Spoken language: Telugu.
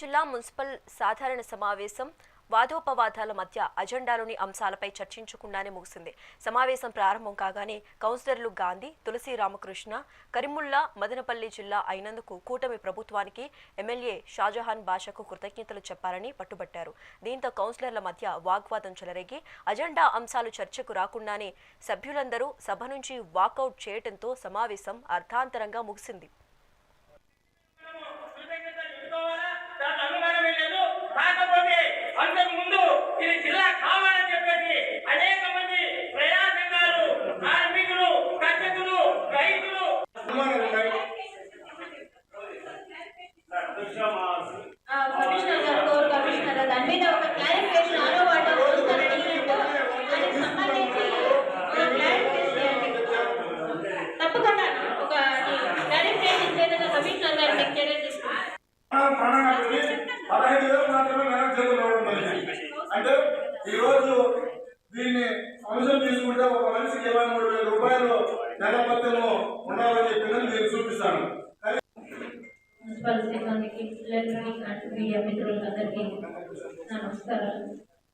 జిల్లా మున్సిపల్ సాధారణ సమావేశం వాదోపవాదాల మధ్య అజెండాలోని అంశాలపై చర్చించకుండానే ముగిసింది. సమావేశం ప్రారంభం కాగానే కౌన్సిలర్లు గాంధీ తులసి రామకృష్ణ కరిముల్లా మదనపల్లి జిల్లా అయినందుకు కూటమి ప్రభుత్వానికి ఎమ్మెల్యే షాజహాన్ బాషాకు కృతజ్ఞతలు చెప్పారని పట్టుబట్టారు. దీంతో కౌన్సిలర్ల మధ్య వాగ్వాదం చెలరేగి అజెండా అంశాలు చర్చకు రాకుండానే సభ్యులందరూ సభ నుంచి వాకౌట్ చేయడంతో సమావేశం అర్థాంతరంగా ముగిసింది. కమిషనర్ గారు కోర్ కమిషనర్ గారు దాని మీద ఒక క్లారిఫికేషన్ ఆరో వాటా దానికి సంబంధించి ఒక తప్పకుండా ఒక క్లారిఫికేషన్ చేయడం కమిషనర్ గారు మీకు తీసుకుంటారు. పదహైదు వేలు మాత్రమే అంటే ఈరోజు దీన్ని అంశం తీసుకుంటే ఒక మనిషికి ఇరవై మూడు వేల రూపాయలు నెల మొత్తము ఉండాలని చెప్పినది నేను చూపిస్తాను. ప్రిన్సిపల్ సిబ్బందికి ఎలక్ట్రానిక్ అండ్ మీడియా మిత్రులందరికీ నా నమస్కారాలు.